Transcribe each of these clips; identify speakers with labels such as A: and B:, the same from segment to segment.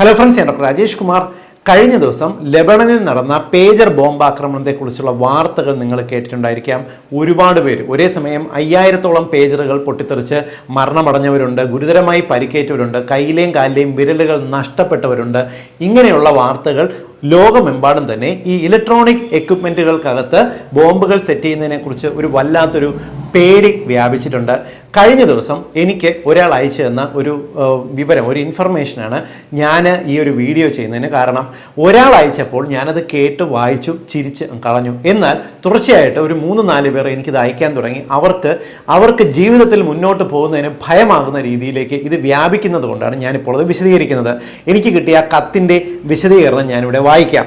A: Hello friends ഞാൻ doctor Rajesh Kumar. കഴിഞ്ഞ ദിവസം ലെബണനിൽ നടന്ന പേജർ ബോംബ് ആക്രമണത്തെക്കുറിച്ചുള്ള വാർത്തകൾ നിങ്ങൾ കേട്ടിട്ടുണ്ടായിരിക്കാം. ഒരുപാട് പേര് ഒരേ സമയം അയ്യായിരത്തോളം പേജറുകൾ പൊട്ടിത്തെറിച്ച് മരണമടഞ്ഞവരുണ്ട് ഗുരുതരമായി പരിക്കേറ്റവരുണ്ട് കയ്യിലെയും കാലിലെയും വിരലുകൾ നഷ്ടപ്പെട്ടവരുണ്ട്. ഇങ്ങനെയുള്ള വാർത്തകൾ ലോകമെമ്പാടും തന്നെ ഈ ഇലക്ട്രോണിക് എക്യുപ്മെന്റുകൾക്കകത്ത് ബോംബുകൾ സെറ്റ് ചെയ്യുന്നതിനെക്കുറിച്ച് ഒരു വല്ലാത്തൊരു പേടി വ്യാപിച്ചിട്ടുണ്ട്. കഴിഞ്ഞ ദിവസം എനിക്ക് ഒരാൾ അയച്ചു തന്ന ഒരു വിവരം ഒരു ഇൻഫർമേഷനാണ് ഞാൻ ഈ ഒരു വീഡിയോ ചെയ്യുന്നതിന് കാരണം ഒരാൾ അയച്ചപ്പോൾ ഞാനത് കേട്ട് വായിച്ചു ചിരിച്ച് കളഞ്ഞു. എന്നാൽ തുടർച്ചയായിട്ട് ഒരു മൂന്ന് നാല് പേർ എനിക്കിത് അയക്കാൻ തുടങ്ങി. അവർക്ക് അവർക്ക് ജീവിതത്തിൽ മുന്നോട്ട് പോകുന്നതിന് ഭയമാകുന്ന രീതിയിലേക്ക് ഇത് വ്യാപിക്കുന്നത് കൊണ്ടാണ് ഞാനിപ്പോൾ അത് വിശദീകരിക്കുന്നത്. എനിക്ക് കിട്ടിയ കത്തിന്റെ വിശദീകരണം ഞാനിവിടെ വായിക്കാം.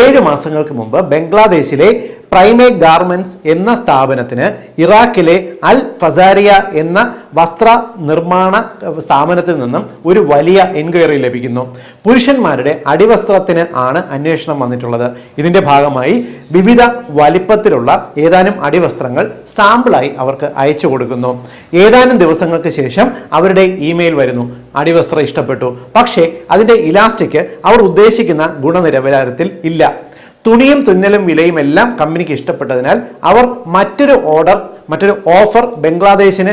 A: ഏഴ് മാസങ്ങൾക്ക് മുമ്പ് ബംഗ്ലാദേശിലെ പ്രൈമേ ഗാർമെന്റ്സ് എന്ന സ്ഥാപനത്തിന് ഇറാഖിലെ അൽ ഫസാരിയ എന്ന വസ്ത്ര നിർമ്മാണ സ്ഥാപനത്തിൽ നിന്നും ഒരു വലിയ എൻക്വയറി ലഭിക്കുന്നു. പുരുഷന്മാരുടെ അടിവസ്ത്രത്തിന് ആണ് അന്വേഷണം വന്നിട്ടുള്ളത്. ഇതിന്റെ ഭാഗമായി വിവിധ വലിപ്പത്തിലുള്ള ഏതാനും അടിവസ്ത്രങ്ങൾ സാമ്പിളായി അവർക്ക് അയച്ചു കൊടുക്കുന്നു. ഏതാനും ദിവസങ്ങൾക്ക് ശേഷം അവരുടെ ഇമെയിൽ വരുന്നു. അടിവസ്ത്രം ഇഷ്ടപ്പെട്ടു. പക്ഷേ അതിന്റെ ഇലാസ്റ്റിക് അവർ ഉദ്ദേശിക്കുന്ന ഗുണനിലവാരത്തിൽ ഇല്ല. തുണിയും തുന്നലും വിലയും എല്ലാം കമ്പനിക്ക് ഇഷ്ടപ്പെട്ടതിനാൽ അവർ മറ്റൊരു ഓർഡർ മറ്റൊരു ഓഫർ ബംഗ്ലാദേശിന്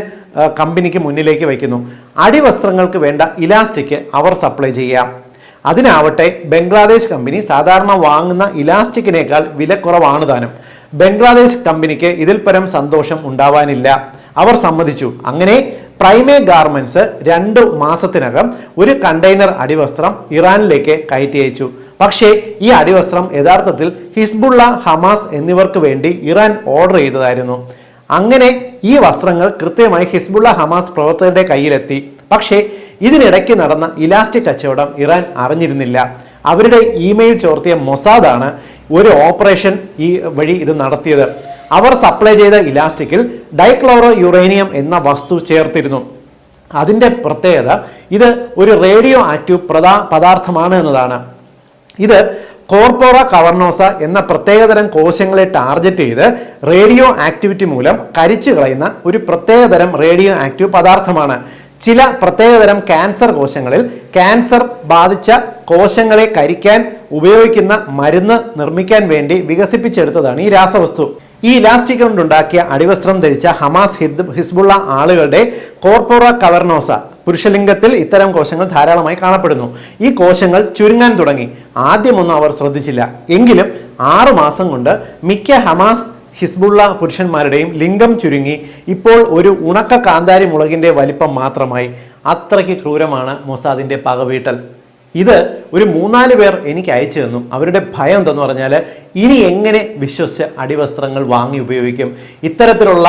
A: കമ്പനിക്ക് മുന്നിലേക്ക് വയ്ക്കുന്നു. അടിവസ്ത്രങ്ങൾക്ക് വേണ്ട ഇലാസ്റ്റിക് അവർ സപ്ലൈ ചെയ്യാം. അതിനാവട്ടെ ബംഗ്ലാദേശ് കമ്പനി സാധാരണ വാങ്ങുന്ന ഇലാസ്റ്റിക്കിനേക്കാൾ വിലക്കുറവാണ് താനും. ബംഗ്ലാദേശ് കമ്പനിക്ക് ഇതിൽ പരം സന്തോഷം ഉണ്ടാവാനില്ല. അവർ സമ്മതിച്ചു. അങ്ങനെ പ്രൈമേ ഗാർമെന്റ്സ് രണ്ട് മാസത്തിനകം ഒരു കണ്ടെയ്നർ അടിവസ്ത്രം ഇറാനിലേക്ക് കയറ്റി അയച്ചു. പക്ഷേ ഈ അടിവസ്ത്രം യഥാർത്ഥത്തിൽ ഹിസ്ബുള്ള ഹമാസ് എന്നിവർക്ക് വേണ്ടി ഇറാൻ ഓർഡർ ചെയ്തതായിരുന്നു. അങ്ങനെ ഈ വസ്ത്രങ്ങൾ കൃത്യമായി ഹിസ്ബുള്ള ഹമാസ് പ്രവർത്തകരുടെ കയ്യിലെത്തി. പക്ഷേ ഇതിനിടയ്ക്ക് നടന്ന ഇലാസ്റ്റിക് കച്ചവടം ഇറാൻ അറിഞ്ഞിരുന്നില്ല. അവരുടെ ഇമെയിൽ ചോർത്തിയ മൊസാദാണ് ഒരു ഓപ്പറേഷൻ ഈ വഴി ഇത് നടത്തിയത്. അവർ സപ്ലൈ ചെയ്ത ഇലാസ്റ്റിക്കിൽ ഡൈക്ലോറോ യുറേനിയം എന്ന വസ്തു ചേർത്തിരുന്നു. അതിന്റെ പ്രത്യേകത ഇത് ഒരു റേഡിയോ ആക്റ്റീവ് പ്രധാ പദാർത്ഥമാണ് എന്നതാണ്. ഇത് കോർപ്പോറ കവർണോസ എന്ന പ്രത്യേകതരം കോശങ്ങളെ ടാർഗറ്റ് ചെയ്ത് റേഡിയോ ആക്ടിവിറ്റി മൂലം കരിച്ചു കളയുന്ന ഒരു പ്രത്യേകതരം റേഡിയോ ആക്റ്റീവ് പദാർത്ഥമാണ്. ചില പ്രത്യേകതരം ക്യാൻസർ കോശങ്ങളിൽ ക്യാൻസർ ബാധിച്ച കോശങ്ങളെ കരിക്കാൻ ഉപയോഗിക്കുന്ന മരുന്ന് നിർമ്മിക്കാൻ വേണ്ടി വികസിപ്പിച്ചെടുത്തതാണ് ഈ രാസവസ്തു. ഈ ഇലാസ്റ്റിക് കൊണ്ടുണ്ടാക്കിയ അടിവസ്ത്രം ധരിച്ച ഹമാസ് ഹിദ് ഹിസ്ബുള്ള ആളുകളുടെ കോർപ്പോറ കവർണോസ പുരുഷലിംഗത്തിൽ ഇത്തരം കോശങ്ങൾ ധാരാളമായി കാണപ്പെടുന്നു. ഈ കോശങ്ങൾ ചുരുങ്ങാൻ തുടങ്ങി. ആദ്യമൊന്നും അവർ ശ്രദ്ധിച്ചില്ല. എങ്കിലും ആറു മാസം കൊണ്ട് മിക്ക ഹമാസ് ഹിസ്ബുള്ള പുരുഷന്മാരുടെയും ലിംഗം ചുരുങ്ങി. ഇപ്പോൾ ഒരു ഉണക്ക കാന്താരി മുളകിന്റെ വലിപ്പം മാത്രമായി. അത്രയ്ക്ക് ക്രൂരമാണ് മൊസാദിന്റെ പകവീട്ടൽ. ഇത് ഒരു മൂന്നാൽ പേർ എനിക്ക് അയച്ചു തന്നു. അവരുടെ ഭയം എന്തെന്ന് പറഞ്ഞാൽ ഇനി എങ്ങനെ വിശ്വസിച്ച് അടിവസ്ത്രങ്ങൾ വാങ്ങി ഉപയോഗിക്കും? ഇത്തരത്തിലുള്ള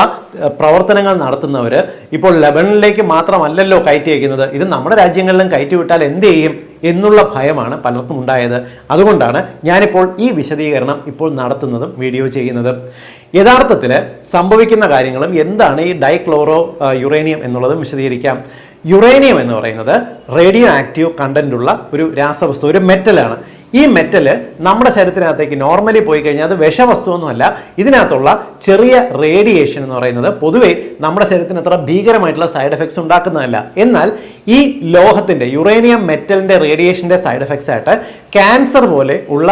A: പ്രവർത്തനങ്ങൾ നടത്തുന്നവർ ഇപ്പോൾ ലബണിലേക്ക് മാത്രമല്ലല്ലോ കയറ്റി അയക്കുന്നത് ഇത് നമ്മുടെ രാജ്യങ്ങളിലും കയറ്റി വിട്ടാൽ എന്ത് ചെയ്യും എന്നുള്ള ഭയമാണ് പലർക്കും ഉണ്ടായത്. അതുകൊണ്ടാണ് ഞാനിപ്പോൾ ഈ വിശദീകരണം ഇപ്പോൾ നടത്തുന്നതും വീഡിയോ ചെയ്യുന്നതും. യഥാർത്ഥത്തിൽ സംഭവിക്കുന്ന കാര്യങ്ങളും എന്താണ് ഈ ഡൈക്ലോറോ യുറേനിയം എന്നുള്ളതും വിശദീകരിക്കാം. യുറേനിയം എന്ന് പറയുന്നത് റേഡിയോ ആക്റ്റീവ് കണ്ടന്റ് ഉള്ള ഒരു രാസവസ്തു ഒരു മെറ്റലാണ്. ഈ മെറ്റൽ നമ്മുടെ ശരീരത്തിനകത്തേക്ക് നോർമലി പോയി കഴിഞ്ഞാൽ അത് വിഷവസ്തുവൊന്നുമല്ല. ഇതിനകത്തുള്ള ചെറിയ റേഡിയേഷൻ എന്ന് പറയുന്നത് പൊതുവേ നമ്മുടെ ശരീരത്തിന് അത്ര ഭീകരമായിട്ടുള്ള സൈഡ് എഫക്ട്സ് ഉണ്ടാക്കുന്നതല്ല. എന്നാൽ ഈ ലോഹത്തിന്റെ യുറേനിയം മെറ്റലിന്റെ റേഡിയേഷന്റെ സൈഡ് എഫക്ട്സ് ആയിട്ട് ക്യാൻസർ പോലെ ഉള്ള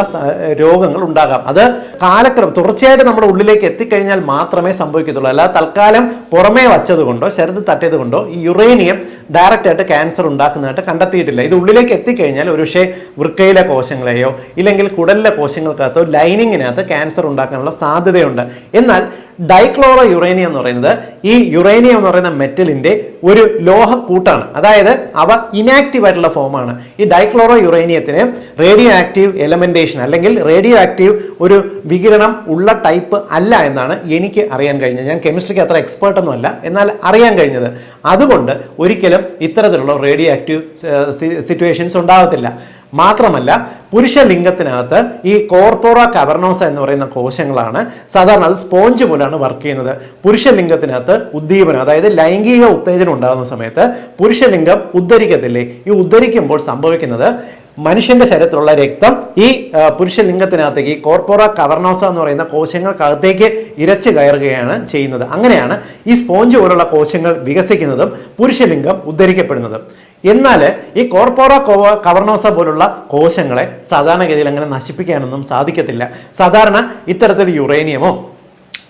A: രോഗങ്ങൾ ഉണ്ടാകാം. അത് കാലക്രമം തുടർച്ചയായിട്ട് നമ്മുടെ ഉള്ളിലേക്ക് എത്തിക്കഴിഞ്ഞാൽ മാത്രമേ സംഭവിക്കത്തുള്ളൂ. അല്ലാതെ തൽക്കാലം പുറമേ വച്ചതുകൊണ്ടോ ശരത് ശരീരത്തിൽ തട്ടിയത് കൊണ്ടോ ഈ യുറേനിയം ഡയറക്റ്റ് ആയിട്ട് ക്യാൻസർ ഉണ്ടാക്കുന്നതായിട്ട് കണ്ടെത്തിയിട്ടില്ല. ഇത് ഉള്ളിലേക്ക് എത്തിക്കഴിഞ്ഞാൽ ഒരുപക്ഷെ വൃക്കയിലെ കോശങ്ങളെയോ ഇല്ലെങ്കിൽ കുടലിലെ കോശങ്ങൾക്കകത്തോ ലൈനിങ്ങിനകത്ത് ക്യാൻസർ ഉണ്ടാക്കാനുള്ള സാധ്യതയുണ്ട്. എന്നാൽ ഡൈക്ലോറോ യുറേനിയം എന്ന് പറയുന്നത് ഈ യുറേനിയം എന്ന് പറയുന്ന മെറ്റലിന്റെ ഒരു ലോഹക്കൂട്ടാണ്. അതായത് അവ ഇനാക്റ്റീവ് ആയിട്ടുള്ള ഫോമാണ് ഈ ഡൈക്ലോറോ യുറേനിയത്തിന് റേഡിയോ ആക്റ്റീവ് എലമെന്റേഷൻ അല്ലെങ്കിൽ റേഡിയോ ആക്റ്റീവ് ഒരു വികിരണം ഉള്ള ടൈപ്പ് അല്ല എന്നാണ് എനിക്ക് അറിയാൻ കഴിഞ്ഞത്. ഞാൻ കെമിസ്ട്രിക്ക് അത്ര എക്സ്പേർട്ട് ഒന്നുമല്ല എന്നാൽ അറിയാൻ കഴിഞ്ഞത്. അതുകൊണ്ട് ഒരിക്കലും ഇത്തരത്തിലുള്ള റേഡിയോ ആക്റ്റീവ് സിറ്റുവേഷൻസ് ഉണ്ടാകത്തില്ല. മാത്രമല്ല പുരുഷ ലിംഗത്തിനകത്ത് ഈ കോർപ്പോറ കവർണോസ എന്ന് പറയുന്ന കോശങ്ങളാണ്. സാധാരണ അത് സ്പോഞ്ച് പോലാണ് വർക്ക് ചെയ്യുന്നത്. പുരുഷ ലിംഗത്തിനകത്ത് ഉദ്ദീപനം അതായത് ലൈംഗിക ഉത്തേജനം ഉണ്ടാകുന്ന സമയത്ത് പുരുഷലിംഗം ഉദ്ധരിക്കത്തില്ലേ? ഈ ഉദ്ധരിക്കുമ്പോൾ സംഭവിക്കുന്നത് മനുഷ്യന്റെ ശരീരത്തിലുള്ള രക്തം ഈ പുരുഷ പുരുഷലിംഗത്തിനകത്തേക്ക് ഈ കോർപ്പോറ കവർണോസ എന്ന് പറയുന്ന കോശങ്ങൾക്കകത്തേക്ക് ഇരച്ചു കയറുകയാണ് ചെയ്യുന്നത്. അങ്ങനെയാണ് ഈ സ്പോഞ്ച് പോലുള്ള കോശങ്ങൾ വികസിക്കുന്നതും പുരുഷലിംഗം ഉദ്ധരിക്കപ്പെടുന്നതും. എന്നാൽ ഈ കോർപ്പോറ കവർണോസ പോലുള്ള കോശങ്ങളെ സാധാരണഗതിയിൽ അങ്ങനെ നശിപ്പിക്കാനൊന്നും സാധിക്കത്തില്ല. സാധാരണ ഇത്തരത്തിൽ യുറേനിയമോ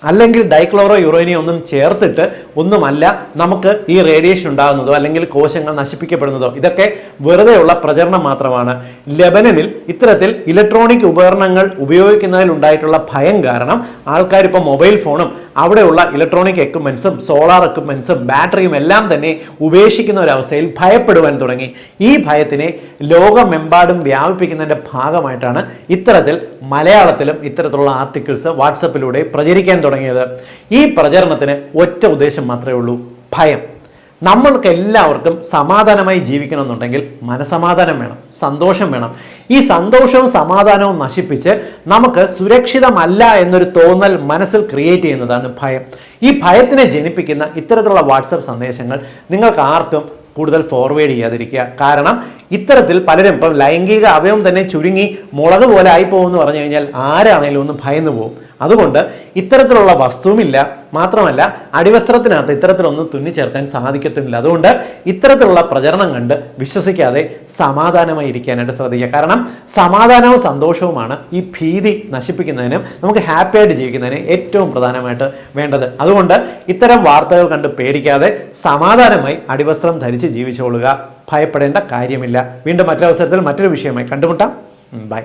A: അല്ലെങ്കിൽ ഡൈക്ലോറോ യുറേനിയം ഒന്നും ചേർത്തിട്ട് ഒന്നുമല്ല നമുക്ക് ഈ റേഡിയേഷൻ ഉണ്ടാകുന്നതോ അല്ലെങ്കിൽ കോശങ്ങൾ നശിപ്പിക്കപ്പെടുന്നതോ. ഇതൊക്കെ വെറുതെയുള്ള പ്രചരണം മാത്രമാണ്. ലെബനനിൽ ഇത്തരത്തിൽ ഇലക്ട്രോണിക് ഉപകരണങ്ങൾ ഉപയോഗിക്കുന്നതിൽ ഉണ്ടായിട്ടുള്ള ഭയം കാരണം ആൾക്കാരിപ്പോൾ മൊബൈൽ ഫോണും അവിടെയുള്ള ഇലക്ട്രോണിക് എക്യുപ്മെന്റ്സും സോളാർ എക്യുപ്മെന്റ്സും ബാറ്ററിയും എല്ലാം തന്നെ ഉപേക്ഷിക്കുന്ന ഒരവസ്ഥയിൽ ഭയപ്പെടുവാൻ തുടങ്ങി. ഈ ഭയത്തിനെ ലോകമെമ്പാടും വ്യാപിപ്പിക്കുന്നതിന്റെ ഭാഗമായിട്ടാണ് ഇത്തരത്തിൽ മലയാളത്തിലും ഇത്തരത്തിലുള്ള ആർട്ടിക്കിൾസ് വാട്സപ്പിലൂടെ പ്രചരിക്കാൻ തുടങ്ങിയത്. ഈ പ്രചരണത്തിന് ഒറ്റ ഉദ്ദേശം മാത്രമേ ഉള്ളൂ ഭയം. നമ്മൾക്ക് എല്ലാവർക്കും സമാധാനമായി ജീവിക്കണമെന്നുണ്ടെങ്കിൽ മനസമാധാനം വേണം സന്തോഷം വേണം. ഈ സന്തോഷവും സമാധാനവും നശിപ്പിച്ച് നമുക്ക് സുരക്ഷിതമല്ല എന്നൊരു തോന്നൽ മനസ്സിൽ ക്രിയേറ്റ് ചെയ്യുന്നതാണ് ഭയം. ഈ ഭയത്തിനെ ജനിപ്പിക്കുന്ന ഇത്തരത്തിലുള്ള വാട്സപ്പ് സന്ദേശങ്ങൾ നിങ്ങൾക്ക് ആർക്കും കൂടുതൽ ഫോർവേഡ് ചെയ്യാതിരിക്കുക. കാരണം ഇത്തരത്തിൽ പലരും ഇപ്പം ലൈംഗിക അവയവം തന്നെ ചുരുങ്ങി മുളക് പോലെ ആയിപ്പോകുമെന്ന് പറഞ്ഞു കഴിഞ്ഞാൽ ആരാണെങ്കിലും ഒന്ന് ഭയന്നു പോകും. അതുകൊണ്ട് ഇത്തരത്തിലുള്ള വസ്തുവുമില്ല മാത്രമല്ല അടിവസ്ത്രത്തിനകത്ത് ഇത്തരത്തിലൊന്നും തുന്നി ചേർക്കാൻ സാധിക്കത്തുമില്ല അതുകൊണ്ട് ഇത്തരത്തിലുള്ള പ്രചരണം കണ്ട് വിശ്വസിക്കാതെ സമാധാനമായി ഇരിക്കാനായിട്ട് ശ്രദ്ധിക്കുക. കാരണം സമാധാനവും സന്തോഷവുമാണ് ഈ ഭീതി നശിപ്പിക്കുന്നതിനും നമുക്ക് ഹാപ്പി ആയിട്ട് ജീവിക്കുന്നതിന് ഏറ്റവും പ്രധാനമായിട്ട് വേണ്ടത്. അതുകൊണ്ട് ഇത്തരം വാർത്തകൾ കണ്ട് പേടിക്കാതെ സമാധാനമായി അടിവസ്ത്രം ധരിച്ച് ജീവിച്ചുകൊള്ളുക. ഭയപ്പെടേണ്ട കാര്യമില്ല. വീണ്ടും മറ്റൊരവസരത്തിൽ മറ്റൊരു വിഷയമായി കണ്ടുമുട്ടാം. ബൈ.